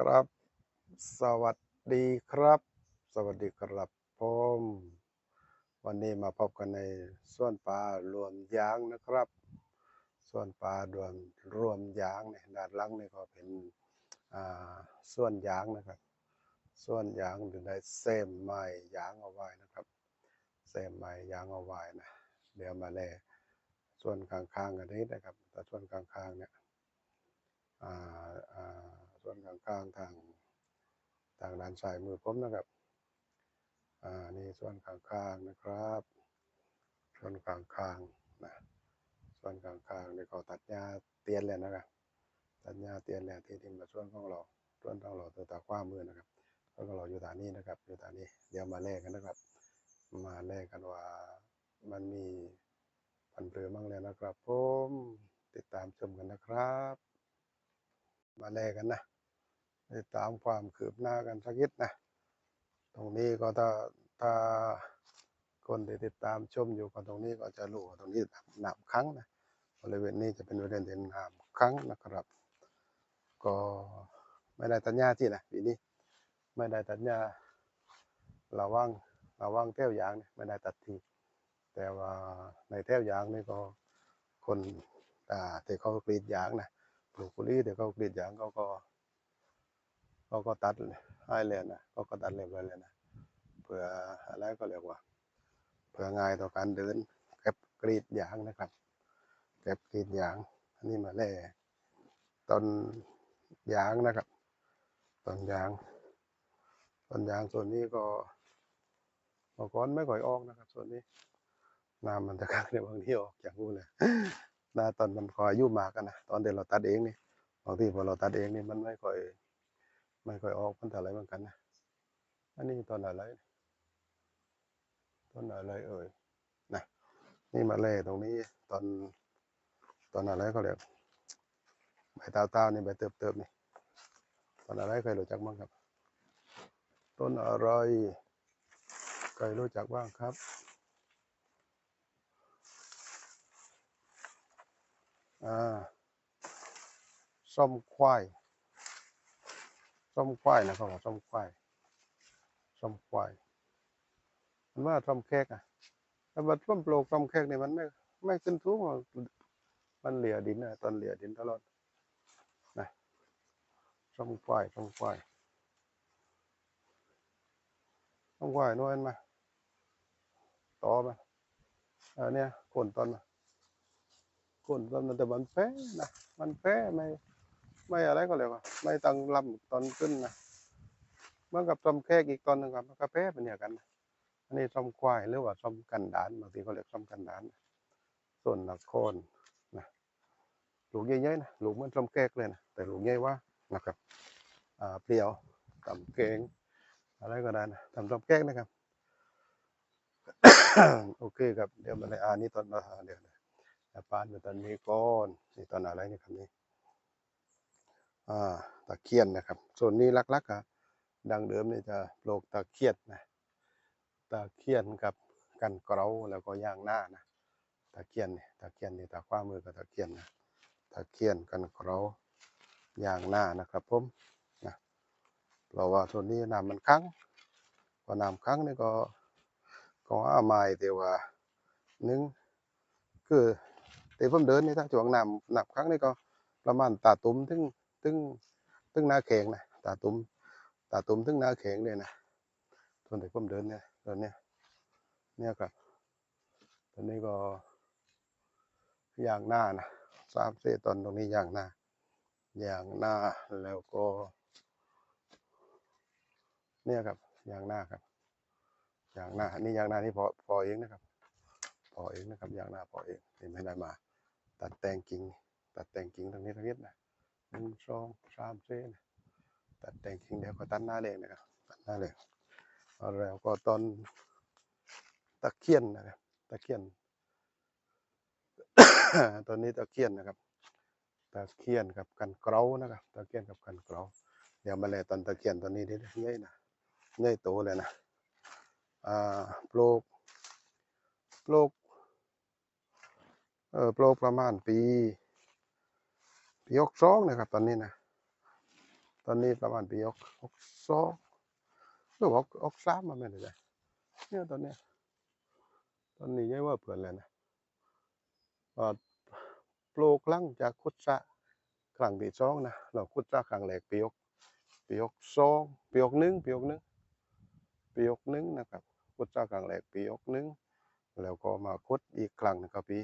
ครับ สวัสดีครับ สวัสดีครับผมวันนี้มาพบกันในส่วนปลารวมยางนะครับ ส่วนปลารวมรวมยางเนี่ยด้านหลังนี่ก็เป็นอ่วนยางนะครับ ส่วนยางถึงได้เซมไม้ยางเอาไว้นะครับเซมไม้ยางเอาไว้นะเดี๋ยวมาแลส่วนข้างๆกันนี้นะครับแต่ส่วนข้างๆเนี่ยอ่าอ่า ส่วนข้างๆทางทางด้านซ้ายมือผมนะครับ อ่า นี่ส่วนข้างๆนะครับ ส่วนข้างๆนะ ส่วนข้างๆนี่ก็ตัดหญ้าเตียนแล้วนะครับ ตัดหญ้าเตียนแล้วที่ดินมาส่วนของเรา ส่วนของเราตัวตาขว้ามือนะครับส่วนของเราอยู่ตานนี้นะครับ อยู่ตานนี้ เดี๋ยวมาแลกกันนะครับ มาแลกกันว่ามันมีพันเปลือมั่งแล้วนะครับผมติดตามชมกันนะครับ มาแลกกันนะติดตามความคืบหน้ากันสักนิดนะ ตรงนี้ก็ถ้าถ้าคนที่ติดตามชมอยู่ก็ตรงนี้ก็จะรู้ว่าตรงนี้หน้ำค้างนะบริเวณนี้จะเป็นบริเวณที่น้ำค้างนะครับ ก็ไม่ได้ตัดหญ้าที่นะปีนี้ไม่ได้ตัดหญ้าระวังระวังแถวยางนี่ยไม่ได้ตัดทีแต่ว่าในแถวยางนี่ก็คนอ่าที่เขากรีดยางนะ ลูกกุรี่เดี๋ยวเขากรีดยางเขาก็เขาก็ตัดให้เลยนะเขาก็ตัดเรียบร้อยเลยนะเพื่ออะไรก็เรียกว่า เพื่อง่ายต่อการเดินเก็บกรีดยางนะครับเก็บกรีดยางอันนี้มาแล่ต้นยางนะครับต้นยางต้นยางส่วนนี้ก็เมื่อก่อนไม่ค่อยออกนะครับ ส่วนนี้น้ำมันจะขังในบางที่ออกอย่างรู้เลย นะตอนมันคอยอายุมากกันนะตอนเดี๋ยวเราตัดเองนี่บางทีพอเราตัดเองนี่มันไม่ค่อยไม่ค่อยออกมันแต่อะไรเหมือนกันนะอันนี้ตอนอะไรตอนอะไรเอ่ยนะนี่มาเล่ตรงนี้ตอนตอนอะไรเขาเรียกใบเตาวตาๆนี่ใบเติบเติบนี่ตอนอะไรเคยรู้จักบ้างครับ ต้นอะไรเคยรู้จักบ้างครับ อ่าส้มควายส้มควายนะครับส้มควายส้มควายมันว่าส้มแขกอะแต่ว่าส้มโปลกส้มแขกเนี่ยมันไม่ไม่ขึ้นทุกมันเหลี่ยดินนะตอนเหลี่ยดินตลอดนะส้มควายส้มควายส้มควายนวลมาต่อมาอันเนี้ยโคนต้นมา คนตอนแต่มันแพ้นะมันแพ้ไม่ไม่อะไรก็เลยว่าไม่ตั้งลำตอนขึ้นนะเมื่อกับซอมแขกอีกตอนหนึ่งครับมันก็แพ้เป็นอย่างกันนะอันนี้ซอมควายหรือว่าซอมกันดานบางทีเขาเรียกซอมกันดานนะส่วนนครนะหลูกใหญ่ๆนะหลูกเหมือนซอมแขกเลยนะแต่หลูกใหญ่ว่านะครับอ่าเปรี้ยวตำเกงอะไรก็ได้นะทำซอมแขกนะครับโอเคครับเดี๋ยวมาในอ่านนี้ตอนมาเดี๋ยว แต่ปานอยู่ตอนนี้ก่อนนี่ตอนอะไรนี่ครับนี่อ่าตะเคียนนะครับ ส่วนนี้ลักๆอะดังเดิมนี่จะปลูกตะเคียนนะตะเคียนกับกันเกราแล้วก็ย่างหน้านะตะเคียนนี่ตะเคียนนี่ตาขว้ามือกับตะเคียนนะตะเคียนกันเกราย่างหน้านะครับผมนะเพราะว่าส่วนนี้น้ำมันค้างพอน้ำค้างนี่ก็ก็อาไม้แต่ว่าหนึ่งคือ แต่ผมเดินนี่ถ้าช่วงน้ำน้ำครั้งนี้ก็ประมาณตาตุ่มถึงถึงถึงหน้าแข็งนะตาตุ่มตาตุ่มถึงหน้าแข็งเลยนะตอนที่ผมเดินเนี่ยตอนเนี้ยเนี่ยครับตอนนี้ก็ย่างหน้านะสามเซตอนตรงนี้ย่างหน้าย่างหน้าแล้วก็ เนี่ยครับย่างหน้าครับย่างหน้านี่ย่างหน้านี่พอพอเองนะครับพอเองนะครับอย่างหน้าพอเองนี่ไม่ได้มา ตัดแต่งกิ่งตัดแต่งกิ่งตรงนี้ตรงนี้นะหนึ่งสองสามสี่นะตัดแต่งกิ่งเดี๋ยวก็ตัดหน้าเลยนะครับตัดหน้าเลยแล้วก็ต้นตะเคียนนะครับตะเคียนต้นนี้ตะเคียนนะครับตะเคียนกับกันเกลานะครับตะเคียนกับกันเกลาเดี๋ยวมาเลยต้นตะเคียนต้นนี้ดิใหญ่นะใหญ่โตเลยนะอ่าปลูกปลูก เออปลูกประมาณปีปียกสองนะครับ ตอนนี้นะตอนนี้ประมาณปีหกหกสองหรือหกหกสามมาไม่ได้เนี่ยตอนเนี้ยตอนนี้ยังว่าเผื่อนเลยนะอ่าปลูกลังจากขุดสะครั้งที่สองนะเราขุดสะครั้งแรกปีหกปีหกสองปีหกหนึ่งปีหกหนึ่งปีหกหนึ่งนะครับขุดสะครั้งแรกปีหกหนึ่งแล้วก็มาขุดอีกครั้งหนึงก็ปี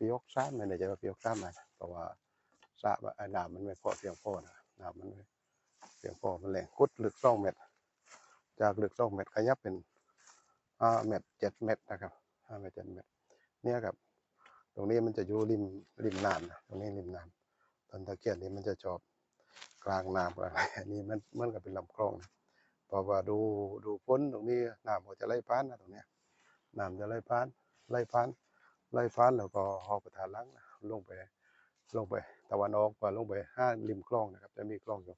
ปีหกสามไม่แน่ใจว่าปีหกสามไหมนะเพราะว่าสระนไอ้น้ำมันไม่พอเพียงพอนะน้ำมันไม่เพียงพอมันแหลงขุดลึกสองเมตร จากลึกสองเมตรขยับเป็นห้าเมตรเจ็ดเมตรนะครับห้าเมตรเจ็ดเมตรเนี่ยครับ ตรงนี้มันจะอยู่ริมริมน้ำนะตรงนี้ริมน้ำต้นตะเคียนนี้มันจะจอบกลางน้ำกลางอะไรนนี้มันมันกับเป็นลำคลองนะเพราะว่าดูดูพ้นตรงนี้น้ำก็จะไหลผ่านนะตรงเนี้ยน้ำจะไหลผ่านไหลผ่าน ไหลผ่านแล้วก็หอบไปทางหลังนะลงไปลงไปตะวันออกกว่าลงไปห้าริมคลองนะครับ จะมีคลองอยู่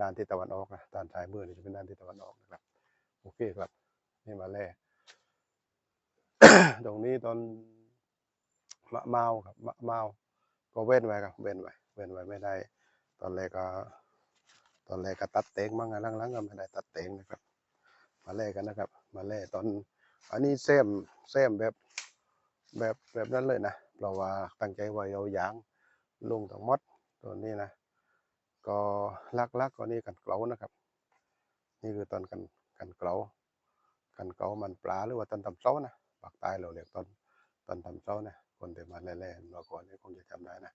ด้านที่ตะวันออกนะด้านซ้ายมือนี่จะเป็นด้านที่ตะวันออกนะครับ โอเคครับ นี่มาแล่ตรงนี้ตอนมะเมาครับมะเมาก็เว้นไว้ครับ เว้นไว้ เว้นไว้ไม่ได้ ตอนแรกก็ ตอนแรกก็ตัดเตงบ้างอะหลังๆก็ไม่ได้ตัดเตงนะครับ มาแล่กันนะครับ มาแล่ตอน อันนี้เซมเซมแบบ แบบแบบนั้นเลยนะเพราะว่าตั้งใจไว่าเอายางลงทั้งหมดตัวนี้นะ ก็ลักๆกก็นี่กันเกลานะครับ นี่คือตอนกันกันเกลากันเกลามันปลาหรือว่าตอนทำเส้านะปากใต้เราเรียกตอนตอนทำเส้านะคนที่มาแล่ๆเราก่อนนี่คงจะจำได้นะ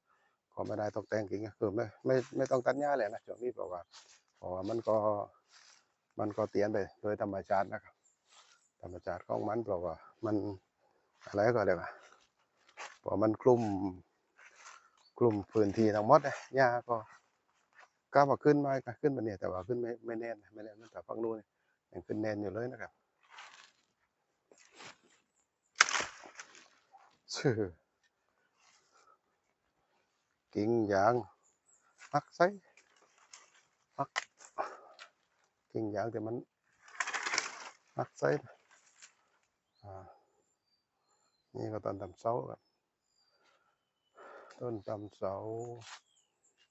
ก็ไม่ได้ตกแต่งจริงๆคือไม่ไม่ไม่ต้องตัดหญ้าเลยนะช่วงนี้เพราะว่าเพราะว่ามันก็มันก็เตียนไปโดยธรรมชาตินะครับธรรมชาติของมันเพราะว่ามัน อะไรก็เรียกว่าเพราะมันคลุมคลุมพื้นที่ทั้งหมดเนะหญ้าก็ก้าวขึ้นมาก็ขึ้นมาเนี่ยแต่ว่าขึ้นไม่ไม่แน่นไม่แน่นแต่ฝั่งนู้นนี่ยังขึ้นแน่นอยู่เลยนะครับชื่อกิ่งยางหักใส่หักกิ่งยางแต่มันหักใส่อ่า นี่ก็ต้นตำเสาครับต้นตำเสา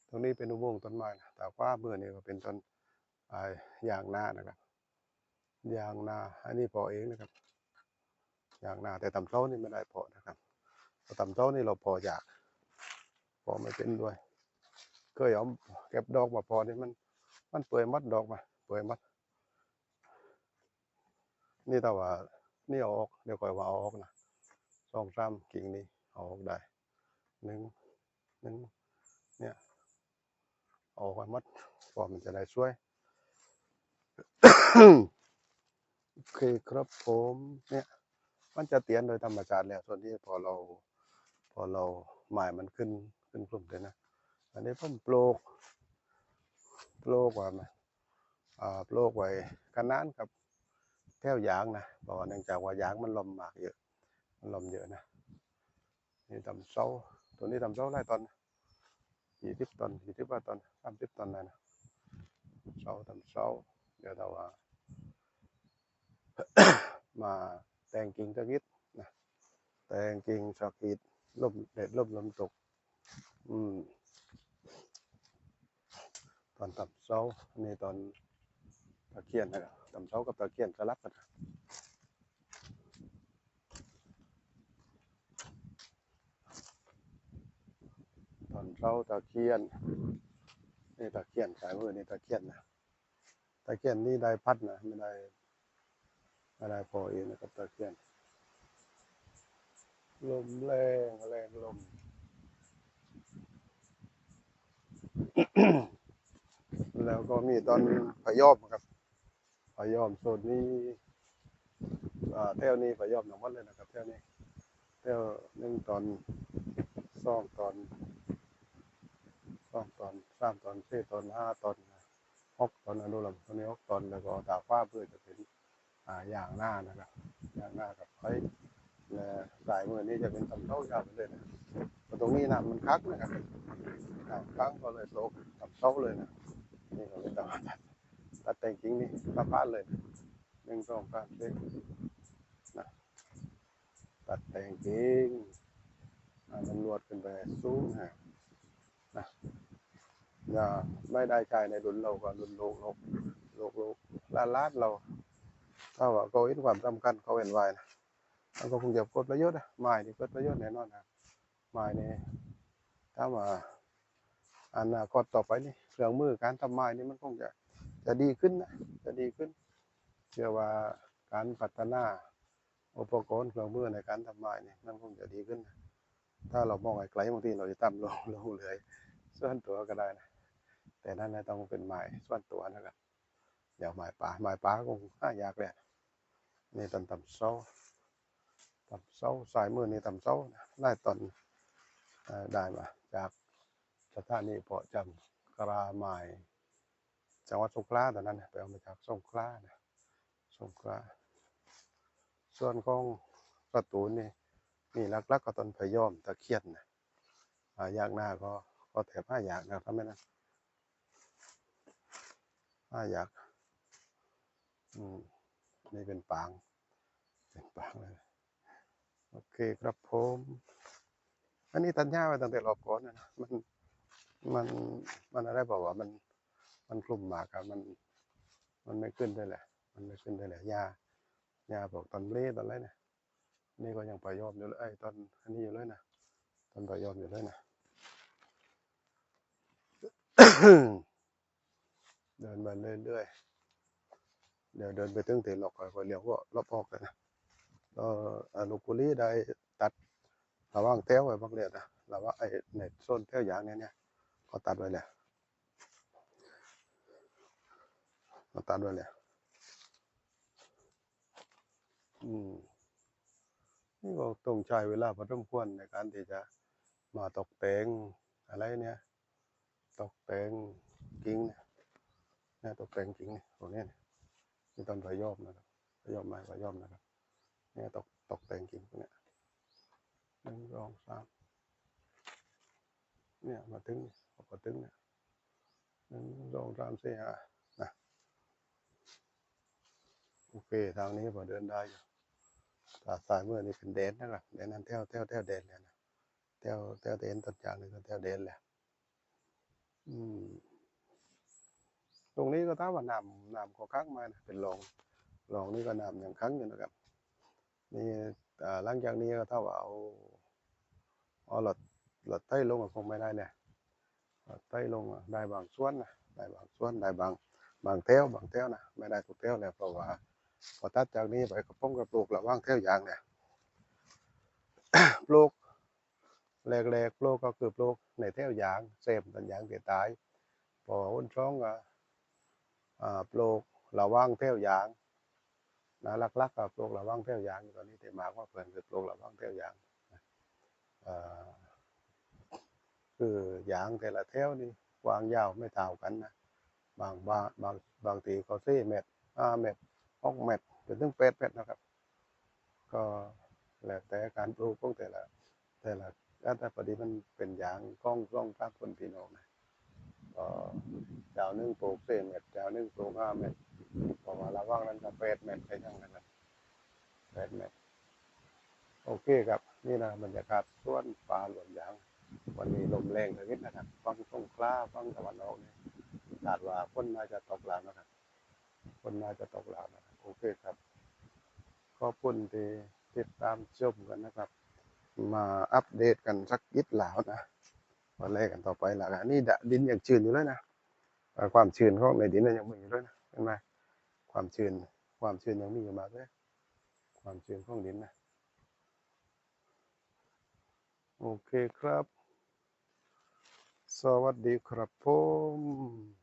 ตรงนี้เป็นอุโมงค์ต้นไม้นะแต่ว่าเมื่อนี่ก็เป็นต้นอ่ายางนานะครับยางนา อันนี้พอเองนะครับยางนาแต่ตำเสานี่ไม่ได้พอนะครับแต่ตำเสานี่เราพออยากพอไม่เป็นด้วยเคยเอาเก็บดอกมาพอนี่มัน มันเปื่อยมัดดอกมาเปื่อยมัด นี่แต่ว่า นี่เอาออกเดี๋ยวก่อยว่าเอาออกนะ สองสามกิ่งนี้ออกได้หนึ่งหนึ่งเนี่ยออกไปหมัดพอมันจะได้ช่วยโอเคครับผมเนี่ย มันจะเตียนโดยธรรมชาติแล้วส่วนที่พอเราพอเราหมายมันขึ้นขึ้นกลุ่มเลยนะ อันนี้ผมปลูกปลูกว่ามอ่าปลกไว้กันนานกับแก้วยางนะเพราะเนื่องจากว่ายางมันลมมากเยอะ ลมเยอะนะนี่ทำเสาตัวนี้ทำเสาไร่ตอนยี่สิบตอนยี่สิบว่าตอนสามสิบตอนนั่นนะเสาทำเสาเดี๋ยวเราว่า มาแต่งกิ่งตะกิดนะแต่งกิ่งสะกิดลมเด็ดลมลมตก อืม ตอนทำเสานี่ตอนตะเคียนนะครับตำเสากับตะเคียนสลับกันนะตอน เสาตะเคียนนี่ตะเคียนสายมือนี่ตะเคียนนะตะเคียนนี่ได้พัดนะไม่ได้ไม่ได้พอเองนะครับตะเคียน ลมแรงแรงลมแล้วก็มีตอนพยอมครับพยอมโซนนี้แถวนี้พยอมหนองวัดเลยนะครับแถวนี้แถวหนึ่งตอนสองตอน สองตอนสามตอนสี่ตอนห้าตอนหกตอนอนุรัมตัวนี้หกตอนแล้วก็ตาฟ้าเพื่อจะเป็นอ่าอย่างหน้านะครับอย่างหน้ากับไฟและสายมือนี้จะเป็นตำเท่ายาวไปเลยนะแต่ตรงนี้นะมันคักนะครับค้างก็เลยโตกตำเท่าเลยนะนี่ก็เป็นตลาดตัดแต่งจริงนี่กลับบ้านเลยหนึ่งสองสามสี่นะตัดแต่งจริงอ่ามันรวดขึ้นไปสูงฮะ นะอย่าไม่ได้ใช้ในรุ่นเราก็รุ่นลูกลูกลูกลูกลานหลานเราถ้าว่าเขาเห็นความสำคัญเขาเห็นไว้นะมันก็คงจะเกิดประโยชน์นะไม้นี่เกิดประโยชน์แน่นอนนะไม้นี่ถ้าว่าอนาคตต่อไปนี่เครื่องมือการทำไม้นี่มันคงจะจะดีขึ้นนะจะดีขึ้นเชื่อว่าการพัฒนาอุปกรณ์เครื่องมือในการทำไม้นี่มันคงจะดีขึ้นนะ ถ้าเรามองไกลๆบางทีเราจะทำลงลงเลยส่วนตัวก็ได้นะแต่นั่นนะต้องเป็นไม้ส่วนตัวนะครับเดี๋ยวไม้ป่าไม้ป่าคงหายากเลยนี่ตอนทำเสาทำเสาสายมือนี่ทำเสาได้ตอนได้มาจากสถานีเพาะจำกราไม้จังหวัดสงขลาตอนนั้นไปเอามาจากสงขลานะสงขลาส่วนของประตูนี่ มีหลักๆก็ต้นพยอมตะเคียนนะหายากหน้าก็ก็แถบห้าอยากนะทำไม่นะห้าอยากอืมนี่เป็นปาง เป็นปางเลยโอเคครับผมอันนี้ตัญญาไว้ตั้งแต่รอบก่อนนะมันมันมันอะไรบอกว่ามันมันกลุ่มหมากอะมันมันไม่ขึ้นได้แหละ มันไม่ขึ้นได้แหละหญ้าหญ้าบอกตอนเล่ตอนไรเนี่ย นี่ก็ยังปล่อยยอมอยู่เลยไอ้ตอนอันนี้อยู่เลยนะตอนปล่อยยอมอยู่เลยนะเดินไปเรื่อยๆเดี๋ยวเดินไปถึงเตลอกก่อนเลี้ยวก็รอบออกกันนะก็อนุกุลีได้ตัดระว่างแถวไว้บางเรียนนะระว่าไอ้ในโซนแถวยางเนี่ยเนี่ยเขาตัดไว้แล้วเขาตัดไว้แล้วอืม นี่ก็ต้องใช้เวลาพอสมควรในการที่จะมาตกแต่งอะไรเนี่ย ตกแต่งกิ่งเนี่ยตกแต่งกิ่งเนี่ยตรงนี้เนี่ยนี่ต้นพะยอมนะครับพะยอมไม้พะยอมนะครับเนี่ยตกตกแต่งกิ่งเนี่ยหนึ่งสองสามเนี่ยมาถึงพอถึงเนี่ยหนึ่งสองสามสี่ห้านะโอเคทางนี้พอเดินได้อยู่ ตาซ้ายมือนี่เป็นเดนนะครับเดนนั้นเที่ยวเที่ยวเที่ยวเดนเลยนะเที่ยวเที่ยวเดนต้นอย่างนึงก็เที่ยวเดนแหละอืมตรงนี้ก็ถ้าว่าน้ำน้ำก็ค้างมานะเป็นหลองหลองนี่ก็น้ำยังค้างอยู่นะครับ นี่อ่าหลังจากนี้ก็เท่ากับเอาเอาหลอดหลอดไต้ลงก็คงไม่ได้เนี่ยหลอดไต้ลงได้บางส่วนนะได้บางส่วนได้บางบางเท้วบางเท้วนะไม่ได้ทุกเท้วเลยเพราะว่า พอตัดจากนี้ไปกระป้องกระปลูกระว่างเท้วยางเนี่ยปลูกแรกๆปลูกก็คือปลูกในเท้วยางเสพตันยางเสียตายพออ้นช่องก็อ่าปลูกระว่างเท้วยางนะลักๆกับปลูกระว่างแถวยางตอนนี้ที่มาว่าเพื่อนคือปลูกระว่างแถวยางนะเอ่อคือยางแต่ละแถวนี่กว้างยาวไม่เท่ากันนะบางบางบางบางทีเขาสี่เมตรห้าเมตร หกเมตรจนถึงแปดเมตรนะครับ ก็แล้วแต่การปลูกของแต่ละ แต่ละแล้วแต่พอดีมันเป็นอย่างกล้องกล้องภาคคนพี่น้องนะก็เจ้าหนึงปลูกสี่เมตรเจ้าหนึงปลูกห้าเมตรเพระว่าระว่างนั้นก็แปดเมตรไปทั้งนั้นนะแปดเมตรโอเคครับ นี่นะบรรยากาศสวนป่าหลวงยาง วันนี้ลมแรงสักนิดนะครับฟังสงขลาฟังตะวันออกเนี่ยคาดว่าฝนน่าจะตกแล้วนะครับฝนน่าจะตกแล้วนะครับ โอเคครับ ขอบคุณที่ติดตามชมกันนะครับ มาอัปเดตกันสักยิดหลาวนะวันแรกกันต่อไปละกันนี่ดะดินยังชื้นอยู่เลยนะความชื้นของในดินยังมีอยู่ด้วยนะเห็นไหมความชื้นความชื้นยังมีอยู่มากเลยความชื้นของดินนะโอเคครับ สวัสดีครับผม